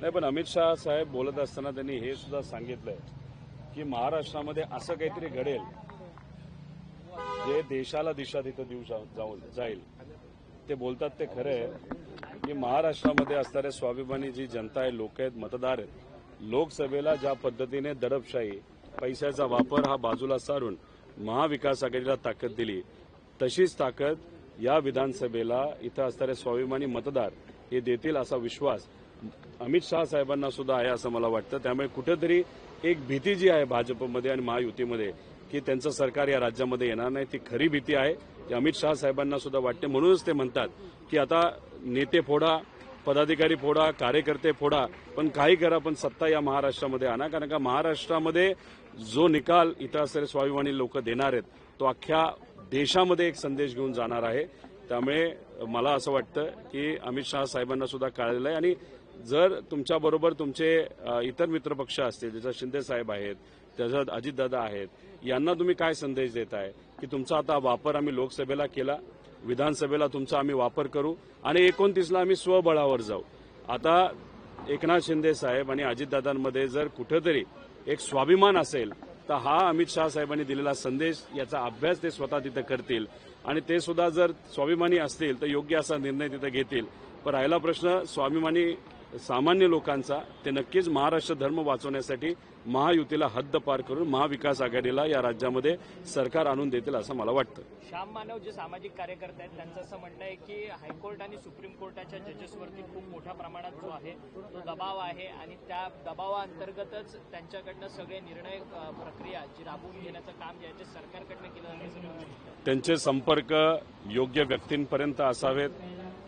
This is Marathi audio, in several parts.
नाही पण अमित शहा साहेब बोलत असताना त्यांनी हे सुद्धा सांगितलंय की महाराष्ट्रामध्ये असं काहीतरी घडेल जे देशाला दिशा तिथं देऊ जाऊन जाईल. ते बोलतात ते खरं आहे की महाराष्ट्रामध्ये असणाऱ्या स्वाभिमानी जी जनता आहे लोक आहेत मतदार आहेत लोकसभेला ज्या पद्धतीने दडपशाही पैशाचा वापर हा बाजूला सारून महाविकास आघाडीला ताकद दिली तशीच ताकद या विधानसभेला इथं असणारे स्वाभिमानी मतदार हे देतील असा विश्वास अमित शहा साहेबांना सुद्धा आहे असं मला वाटतं. त्यामुळे कुठेतरी एक भीती जी आहे भाजपमध्ये आणि महायुतीमध्ये की त्यांचं सरकार या राज्यामध्ये येणार नाही. ती खरी भीती आहे. ती अमित शहा साहेबांना सुद्धा वाटते. म्हणूनच ते म्हणतात की आता नेते फोडा पदाधिकारी फोडा कार्यकर्ते फोडा पण काही करा पण सत्ता या महाराष्ट्रामध्ये आणा. कारण का महाराष्ट्रामध्ये जो निकाल इथं असलेले स्वाभिमानी लोक देणार आहेत तो अख्ख्या देशामध्ये एक संदेश घेऊन जाणार आहे. त्यामुळे मला असं वाटतं की अमित शहा साहेबांना सुद्धा कळलेलं आहे. आणि जर तुमच्याबरोबर तुमचे इतर मित्रपक्ष असतील जसं शिंदे साहेब आहेत त्याच्यात अजितदादा आहेत यांना तुम्ही काय संदेश देताय? की तुमचा आता वापर आम्ही लोकसभेला केला विधानसभेला तुमचा आम्ही वापर करू आणि एकोणतीसला आम्ही स्वबळावर जाऊ. आता एकनाथ शिंदे साहेब आणि अजितदादांमध्ये जर कुठेतरी एक स्वाभिमान असेल तर हा अमित शाह साहेबांनी दिलेला संदेश याचा अभ्यास ते स्वतः तिथं करतील. आणि ते सुद्धा जर स्वाभिमानी असतील तर योग्य असा निर्णय तिथं घेतील. पण राहिला प्रश्न स्वाभिमानी सामान्य लोकांचा ते नक्कीच महाराष्ट्र धर्म वाचवण्यासाठी महायुतीला हद्द पार करून महाविकास आघाडीला या राज्यामध्ये सरकार आणून देतील असं मला वाटतं श्याम मानव जे सामाजिक कार्यकर्ते आहेत त्यांचं असं म्हणणं आहे की हायकोर्ट आणि सुप्रीम कोर्टाच्या जजेसवरती खूप मोठ्या प्रमाणात जो आहे तो दबाव आहे आणि त्या दबावाअंतर्गतच त्यांच्याकडनं सगळे निर्णय प्रक्रिया जी राबवून घेण्याचं काम जे आहे ते सरकारकडनं केलं. त्यांचे संपर्क योग्य व्यक्तींपर्यंत असावेत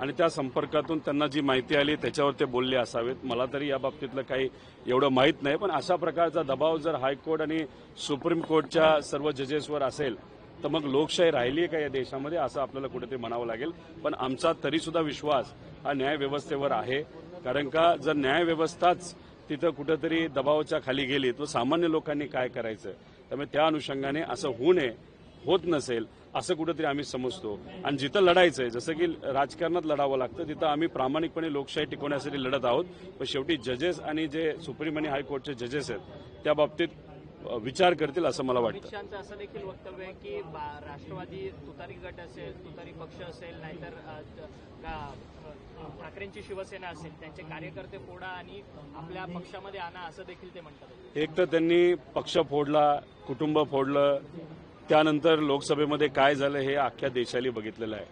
आणि त्या संपर्कातून त्यांना जी माहिती आली त्याच्यावर ते बोलले असावेत. मला तरी या बाबतीतलं काही एवढं माहीत नाही पण अशा प्रकारचा दबाव जर हायकोर्ट आणि सुप्रीम कोर्टच्या सर्व जजेसवर असेल तर मग लोकशाही राहिली आहे का या देशामध्ये? असं आपल्याला कुठेतरी म्हणावं लागेल. पण आमचा तरी सुद्धा विश्वास हा न्यायव्यवस्थेवर आहे. कारण का जर न्यायव्यवस्थाच तिथं कुठेतरी दबावाच्या खाली गेली तर सामान्य लोकांनी काय करायचं? त्यामुळे त्या अनुषंगाने असं होऊ नये. होत नसेल असं कुठेतरी आम्ही समजतो. आणि जिथं लढायचंय जसं की राजकारणात लढावं लागतं तिथं आम्ही प्रामाणिकपणे लोकशाही टिकवण्यासाठी लढत आहोत. पण शेवटी जजेस आणि जे सुप्रीम आणि हायकोर्टचे जजेस आहेत त्या बाबतीत विचार करतील असं मला वाटतं. असं देखील वक्तव्य आहे की राष्ट्रवादी तुतारी गट असेल तुतारी पक्ष असेल नाहीतर ठाकरेंची शिवसेना असेल त्यांचे कार्यकर्ते फोडा आणि आपल्या पक्षामध्ये आणा असं देखील ते म्हणतात. एक तर त्यांनी पक्ष फोडला कुटुंब फोडलं त्यानंतर लोकसभेमध्ये काय झालं हे अख्ख्या देशाला बघितलेलं आहे.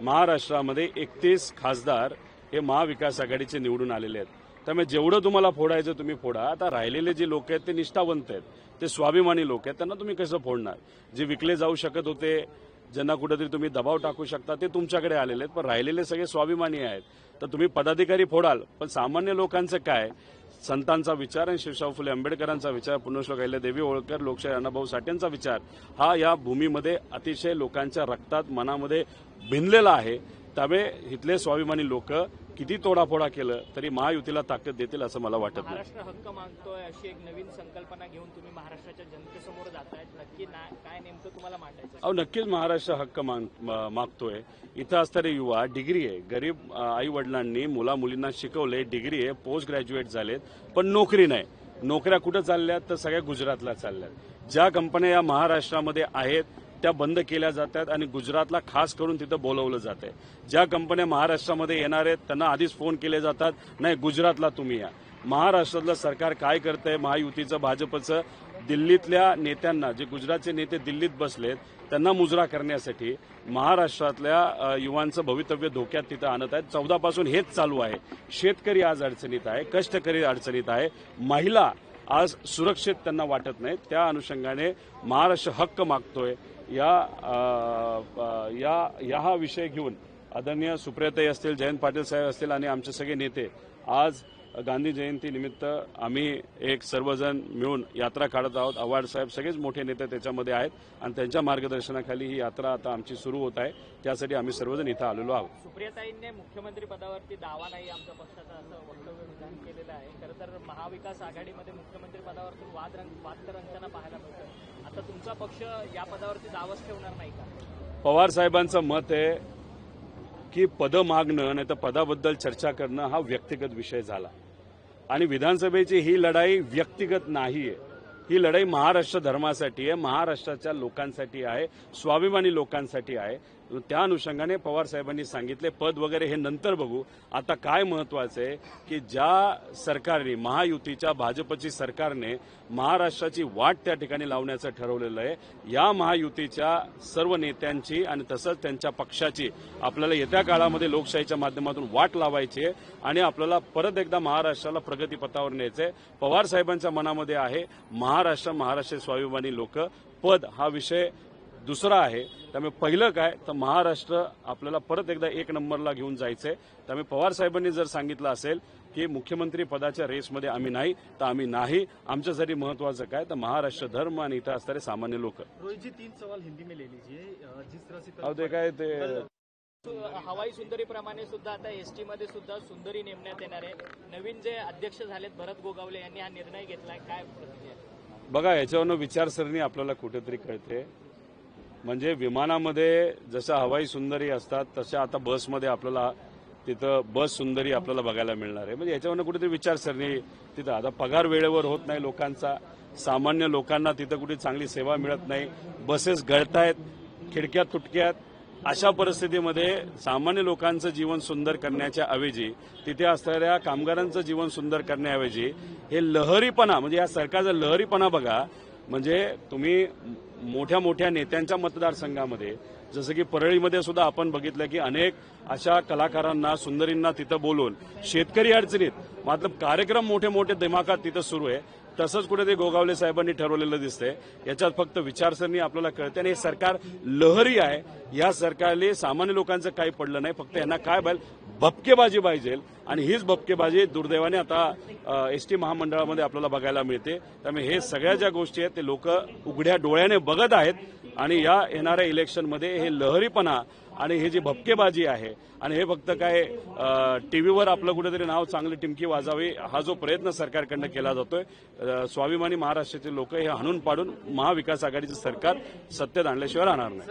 महाराष्ट्रामध्ये एकतीस खासदार हे महाविकास आघाडीचे निवडून आलेले आहेत. त्यामुळे जेवढं तुम्हाला फोडायचं तुम्ही फोडा. आता राहिलेले जे लोक आहेत ते निष्ठावंत आहेत. ते स्वाभिमानी लोक आहेत. त्यांना तुम्ही कसं फोडणार? जे विकले जाऊ शकत होते ज्यांना कुठेतरी तुम्ही दबाव टाकू शकता ते तुमच्याकडे आलेले आहेत. पण राहिलेले सगळे स्वाभिमानी आहेत. तर तुम्ही पदाधिकारी फोडाल. पण सामान्य लोकांचं काय? संतांचा विचार आणि शिवशाहू फुले आंबेडकरांचा विचार पुण्यश्लोक देवी होळकर लोकशाही अण्णाभाऊ साठेंचा विचार हा या भूमीमध्ये अतिशय लोकांच्या रक्तात मनामध्ये भिनलेला आहे. त्यामुळे इथले स्वाभिमानी लोक किती तोडाफोडा केलं तरी महायुतीला ताकद देतील असं मला वाटत नाही. महाराष्ट्र हक्क मागतोय अशी एक नवीन संकल्पना घेऊन तुम्ही महाराष्ट्राच्या जनतेसमोर जातायत. नक्की काय नेमकं तुम्हाला मांडायचं अहो नक्कीच महाराष्ट्र हक्क मागतोय. इथं असणारे युवा डिग्री आहे. गरीब आई वडिलांनी मुला मुलींना शिकवले डिग्री आहे पोस्ट ग्रॅज्युएट झालेत पण नोकरी नाही. नोकऱ्या कुठं चालल्यात? तर सगळ्या गुजरातला चालल्यात. ज्या कंपन्या या महाराष्ट्रामध्ये आहेत त्या बंद केल्या जातात आणि गुजरातला खास करून तिथं बोलवलं जातं ज्या कंपन्या महाराष्ट्रामध्ये येणार आहेत त्यांना आधीच फोन केले जातात नाही गुजरातला तुम्ही या. महाराष्ट्रातलं सरकार काय करतंय महायुतीचं भाजपचं दिल्लीतल्या नेत्यांना जे गुजरातचे नेते दिल्लीत बसलेत त्यांना मुजरा करण्यासाठी महाराष्ट्रातल्या युवांचं भवितव्य धोक्यात तिथं आणत आहेत. चौदापासून हेच चालू आहे. शेतकरी आज अडचणीत आहे कष्टकरी अडचणीत आहे. महिला आज सुरक्षित त्यांना वाटत नाही त्या अनुषंगाने महाराष्ट्र हक्क मागतोय. या या या हा विषय घेऊन आदरणीय सुप्रियाताई असतील जयंत पाटील साहेब असतील आणि आमचे सगळे नेते आज गांधी जयंती निमित्त आम्ही एक सर्वजण मिळून यात्रा काढत आहोत. आव्हाड साहेब सगळेच मोठे नेते त्याच्यामध्ये आहेत आणि त्यांच्या मार्गदर्शनाखाली ही यात्रा आता आमची सुरू होत आहे. त्यासाठी आम्ही सर्वजण इथं आलेलो आहोत. सुप्रियाताईंनी मुख्यमंत्री पदावरती दावा नाही आमच्या पक्षाचा असं वक्तव्य विधान केलेलं आहे. खरं तर महाविकास आघाडीमध्ये मुख्यमंत्री पदावरतून वाद रंग वाद तर रंगताना पाहायला मिळतं आता तुमचा पक्ष या पदावरती दावाच ठेवणार नाही का? पवार साहेबांचं मत आहे की पदं मागणं नाही तर पदाबद्दल चर्चा करणं हा व्यक्तिगत विषय झाला. आणि विधानसभेची ही लढाई व्यक्तिगत नाही आहे ही लढाई महाराष्ट्र धर्मासाठी आहे महाराष्ट्राच्या लोकांसाठी आहे स्वाभिमानी लोकांसाठी आहे. त्या अनुषंगाने पवार साहेबांनी सांगितले पद वगैरे हे नंतर बघू. आता काय महत्वाचं आहे की ज्या सरकारने महायुतीच्या भाजपची सरकारने महाराष्ट्राची वाट त्या ठिकाणी लावण्याचं ठरवलेलं आहे. या महायुतीच्या सर्व नेत्यांची आणि तसंच त्यांच्या पक्षाची आपल्याला येत्या काळामध्ये लोकशाहीच्या माध्यमातून वाट लावायची आहे आणि आपल्याला परत एकदा महाराष्ट्राला प्रगतीपथावर न्यायचंय. पवार साहेबांच्या मनामध्ये आहे महाराष्ट्र महाराष्ट्र स्वाभिमानी लोक पद हा विषय दुसरा आहे त्यामुळे पहिलं काय तर महाराष्ट्र आपल्याला परत एकदा एक नंबरला घेऊन जायचंय. त्यामुळे पवार साहेबांनी जर सांगितलं असेल की मुख्यमंत्री पदाच्या रेसमध्ये आम्ही नाही तर आम्ही नाही. आमच्यासाठी महत्वाचं काय तर महाराष्ट्र धर्म आणि इथं असणारे सामान्य लोक. रोहित जी तीन सवाल हिंदी में ले लीजिए. अ, जिस तरह से अहो ते काय ते हवाई सुंदरीप्रमाणे सुद्धा आता एसटी मध्ये सुद्धा सुंदरी नेमण्यात येणार आहे. नवीन जे अध्यक्ष झालेत भरत गोगावले यांनी हा निर्णय घेतलाय. काय प्रतिक्रिया बघा याच्यावरनं विचारसरणी आपल्याला कुठेतरी कळते. म्हणजे विमानामध्ये जसं हवाई सुंदरी असतात तशा आता बसमध्ये आपल्याला तिथं बस सुंदरी आपल्याला बघायला मिळणार आहे. म्हणजे याच्यावरनं कुठेतरी विचारसरणी तिथं. आता पगार वेळेवर होत नाही लोकांचा. सामान्य लोकांना तिथं कुठे चांगली सेवा मिळत नाही. बसेस गळतायत खिडक्या तुटक्यात. अशा परिस्थितीमध्ये सामान्य लोकांचं जीवन सुंदर करण्याच्या ऐवजी तिथे असणाऱ्या कामगारांचं जीवन सुंदर करण्याऐवजी हे लहरीपणा म्हणजे या सरकारचा लहरीपणा बघा म्हणजे तुम्ही मोठ्या मोठ्या नेत्यांच्या मतदारसंघामध्ये जसं की परळीमध्ये सुद्धा आपण बघितलं की अनेक अशा कलाकारांना सुंदरींना तिथं बोलून शेतकरी अडचणीत मात्र कार्यक्रम मोठे मोठे दिमाखात तिथं सुरू आहे. तसंच कुठे गोगावले साहेबांनी ठरवलेलं दिसतंय. याच्यात फक्त विचारसरणी आपल्याला कळते आणि हे सरकार लहरी आहे. या सरकारने सामान्य लोकांचं काही पडलं नाही. फक्त यांना काय पाहिजे भपकेबाजी पाहिजे आणि हीच भपकेबाजी दुर्दैवाने आता एस टी महामंडळामध्ये आपल्याला बघायला मिळते. त्यामुळे हे सगळ्या ज्या गोष्टी आहेत ते लोक उघड्या डोळ्याने बघत आहेत. आणि या येणाऱ्या इलेक्शनमध्ये हे लहरीपणा आणि हे जी भपकेबाजी आहे आणि हे फक्त काय टीव्हीवर आपलं कुठेतरी नाव चांगली टिमकी वाजावी हा जो प्रयत्न सरकारकडनं केला जातोय. स्वाभिमानी महाराष्ट्राचे लोक हे हाणून पाडून महाविकास आघाडीचं सरकार सत्तेत आणल्याशिवाय राहणार नाही.